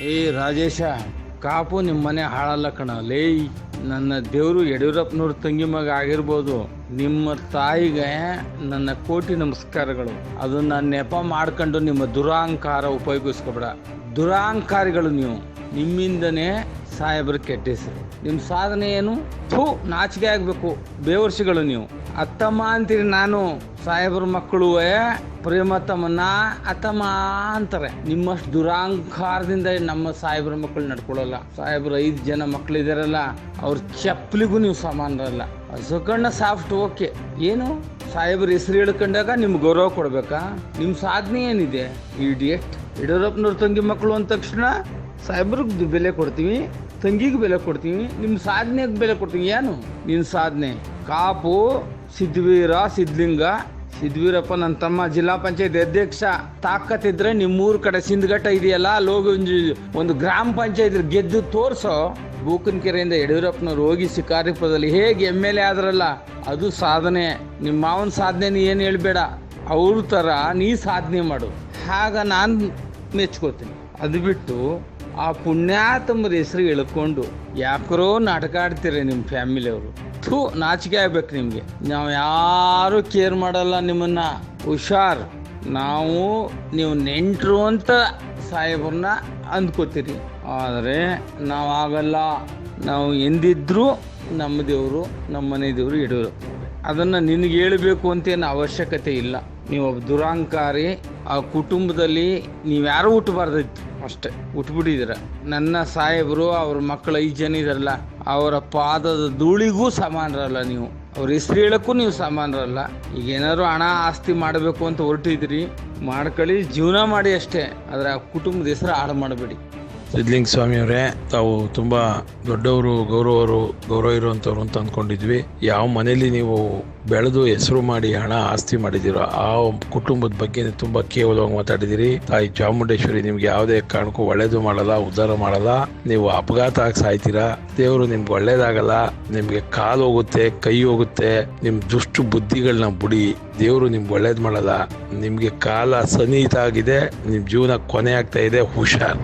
ಏ ರಾಜೇಶ, ಕಾಪು ನಿಮ್ಮ ಮನೆ ಹಾಳಲ್ಲ ಕಣ. ಲೇ, ನನ್ನ ದೇವರು ಯಡಿಯೂರಪ್ಪನವ್ರ ತಂಗಿ ಮಗ ಆಗಿರ್ಬೋದು. ನಿಮ್ಮ ತಾಯಿಗೆ ನನ್ನ ಕೋಟಿ ನಮಸ್ಕಾರಗಳು. ಅದನ್ನ ನೆಪ ಮಾಡ್ಕೊಂಡು ನಿಮ್ಮ ದುರಾಂಕಾರ ಉಪಯೋಗಿಸ್ಕೊಬೇಡ. ದುರಾಂಕಾರಿಗಳು ನೀವು. ನಿಮ್ಮಿಂದನೇ ಸಾಹೇಬ್ರ ಕೆಟ್ಟ ಹೆಸರು ನಿಮ್ಮ ಸಾಧನೆ ಏನು? ಥೂ, ನಾಚಿಕೆ ಆಗಬೇಕು. ಬೇವರ್ಸಿಗಳು ನೀವು. ಅತ್ತಮ್ಮ ಅಂತೀರಿ ನಾನು, ಸಾಹೇಬ್ರ ಮಕ್ಕಳು ಪ್ರೇಮ ತಮ್ಮನ ಅತ್ತಮ್ಮ ಅಂತಾರೆ. ನಿಮ್ಮಷ್ಟು ದುರಾಂಕಾರದಿಂದ ನಮ್ಮ ಸಾಹೇಬ್ರ ಮಕ್ಕಳು ನಡ್ಕೊಳ್ಳಲ್ಲ. ಸಾಹೇಬ್ರ ಐದು ಜನ ಮಕ್ಕಳಿದಾರಲ್ಲ, ಅವ್ರ ಚಪ್ಪಲಿಗೂ ನೀವು ಸಮಾನರಲ್ಲ. ಹಸುಕಣ್ಣ ಸಾಫ್ಟ್, ಓಕೆ. ಏನು? ಸಾಹೇಬ್ರ ಹೆಸರು ಹೇಳ್ಕೊಂಡಾಗ ನಿಮ್ಗೆ ಗೌರವ ಕೊಡ್ಬೇಕಾ? ನಿಮ್ಮ ಸಾಧನೆ ಏನಿದೆ? ಇಡಿಯಟ್ ಯಡಿಯೂರಪ್ಪನವ್ರ ತಂಗಿ ಮಕ್ಕಳು ಅಂದ ತಕ್ಷಣ ಸಾಹೇಬ್ರಿಗೆ ಬೆಲೆ ಕೊಡ್ತೀವಿ, ತಂಗಿಗೆ ಬೆಲೆ ಕೊಡ್ತೀವಿ ನಿಮ್ಮ ಸಾಧನೆಗೆ ಬೆಲೆ ಕೊಡ್ತೀವಿ. ಏನು? ನಿನ್ನ ಸಾಧನೆ. ಕಾಪು, ಸಿದ್ಧವೀರ, ಸಿದ್ಧಲಿಂಗ. ಸಿದ್ಧವೀರಪ್ಪ ನನ್ನ ತಮ್ಮ ಜಿಲ್ಲಾ ಪಂಚಾಯತ್ ಅಧ್ಯಕ್ಷ. ತಾಕತ್ತಿದ್ರೆ ನಿಮ್ಮೂರು ಕಡೆ ಸಿಂಧಘಟ್ಟ ಇದೆಯಲ್ಲ, ಲೋಗು ಒಂದು ಗ್ರಾಮ ಪಂಚಾಯತ್ ಗೆದ್ದು ತೋರ್ಸೋ. ಬೂಕನಕೆರೆಯಿಂದ ಯಡಿಯೂರಪ್ಪನವ್ರು ಹೋಗಿ ಶಿಕಾರಿಪುರದಲ್ಲಿ ಹೇಗೆ ಎಂ ಎಲ್ ಎ ಆದ್ರಲ್ಲ, ಅದು ಸಾಧನೆ. ನಿಮ್ಮ ಮಾವನ ಸಾಧನೆ ಏನು ಹೇಳ್ಬೇಡ. ಅವ್ರ ಥರ ನೀ ಸಾಧನೆ ಮಾಡು. ಆಗ ನಾನು ಮೆಚ್ಕೋತೀನಿ. ಅದು ಬಿಟ್ಟು ಆ ಪುಣ್ಯಾತಮ್ಮರ ಹೆಸರು ಎಳ್ಕೊಂಡು ಯಾಕರೋ ನಾಟಕ ಆಡ್ತೀರಿ ನಿಮ್ಮ ಫ್ಯಾಮಿಲಿಯವರು. ಥೂ, ನಾಚಿಕೆ ಆಗ್ಬೇಕು ನಿಮಗೆ. ನಾವು ಯಾರೂ ಕೇರ್ ಮಾಡಲ್ಲ ನಿಮ್ಮನ್ನು. ಹುಷಾರ್. ನಾವು ನೀವು ನೆಂಟರು ಅಂತ ಸಾಹೇಬ್ರನ್ನ ಅಂದ್ಕೋತೀರಿ. ಆದರೆ ನಾವು ಆಗಲ್ಲ ನಾವು ಎಂದಿದ್ರೂ ನಮ್ಮ ದೇವರು, ನಮ್ಮ ಮನೆ ದೇವರು ಇಡೋರು ಅದನ್ನು ನಿನಗೆ ಹೇಳಬೇಕು ಅಂತೇನು ಅವಶ್ಯಕತೆ ಇಲ್ಲ. ನೀವು ಒಬ್ಬ ದುರಾಂಕಾರಿ, ಆ ಕುಟುಂಬದಲ್ಲಿ ನೀವ್ಯಾರು ಹುಟ್ಟಬಾರ್ದಿತ್ತು. ಅಷ್ಟೇ. ಹುಟ್ಬಿಟ್ಟಿದ್ದೀರ. ನನ್ನ ಸಾಹೇಬರು, ಅವ್ರ ಮಕ್ಕಳು ಐದು ಜನ ಇದ್ರಲ್ಲ ಅವರ ಪಾದದ ಧೂಳಿಗೂ ಸಮಾನರಲ್ಲ ನೀವು. ಅವ್ರ ಹೆಸರು ಹೇಳಕ್ಕೂ ನೀವು ಸಮಾನರಲ್ಲ. ಈಗ ಏನಾದ್ರು ಹಣ ಆಸ್ತಿ ಮಾಡಬೇಕು ಅಂತ ಹೊರಟಿದ್ರಿ ಮಾಡ್ಕೊಳ್ಳಿ, ಜೀವನ ಮಾಡಿ ಅಷ್ಟೇ. ಆದರೆ ಆ ಕುಟುಂಬದ ಹೆಸರು ಹಾಳು ಮಾಡಬೇಡಿ. ಸಿದ್ಲಿಂಗ ಸ್ವಾಮಿಯವರೇ ತಾವು ತುಂಬಾ ದೊಡ್ಡವರು, ಗೌರವರು, ಗೌರವ ಇರುವಂತವ್ರು ಅಂತ ಅಂದ್ಕೊಂಡಿದ್ವಿ ಯಾವ ಮನೇಲಿ ನೀವು ಬೆಳೆದು ಹೆಸರು ಮಾಡಿ ಹಣ ಆಸ್ತಿ ಮಾಡಿದಿರೋ ಆ ಕುಟುಂಬದ ಬಗ್ಗೆ ತುಂಬಾ ಕೇವಲವಾಗಿ ಮಾತಾಡಿದಿರಿ ತಾಯಿ ಚಾಮುಂಡೇಶ್ವರಿ ನಿಮ್ಗೆ ಯಾವುದೇ ಕಾರಣಕ್ಕೂ ಒಳ್ಳೇದು ಮಾಡಲ್ಲ, ಉದ್ಧಾರ ಮಾಡಲ್ಲ. ನೀವು ಅಪಘಾತ ಆಗಿ ಸಾಯ್ತೀರಾ? ದೇವರು ನಿಮ್ಗೆ ಒಳ್ಳೇದಾಗಲ್ಲ, ನಿಮ್ಗೆ ಕಾಲು ಹೋಗುತ್ತೆ, ಕೈ ಹೋಗುತ್ತೆ, ನಿಮ್ ದುಷ್ಟು ಬುದ್ಧಿಗಳನ್ನ ಬುಡಿ. ದೇವರು ನಿಮ್ಗೆ ಒಳ್ಳೇದು ಮಾಡಲ್ಲ. ನಿಮ್ಗೆ ಕಾಲ ಸನ್ನಿಹಿತ ಆಗಿದೆ, ನಿಮ್ ಜೀವನ ಕೊನೆ ಆಗ್ತಾ ಇದೆ, ಹುಷಾರ್.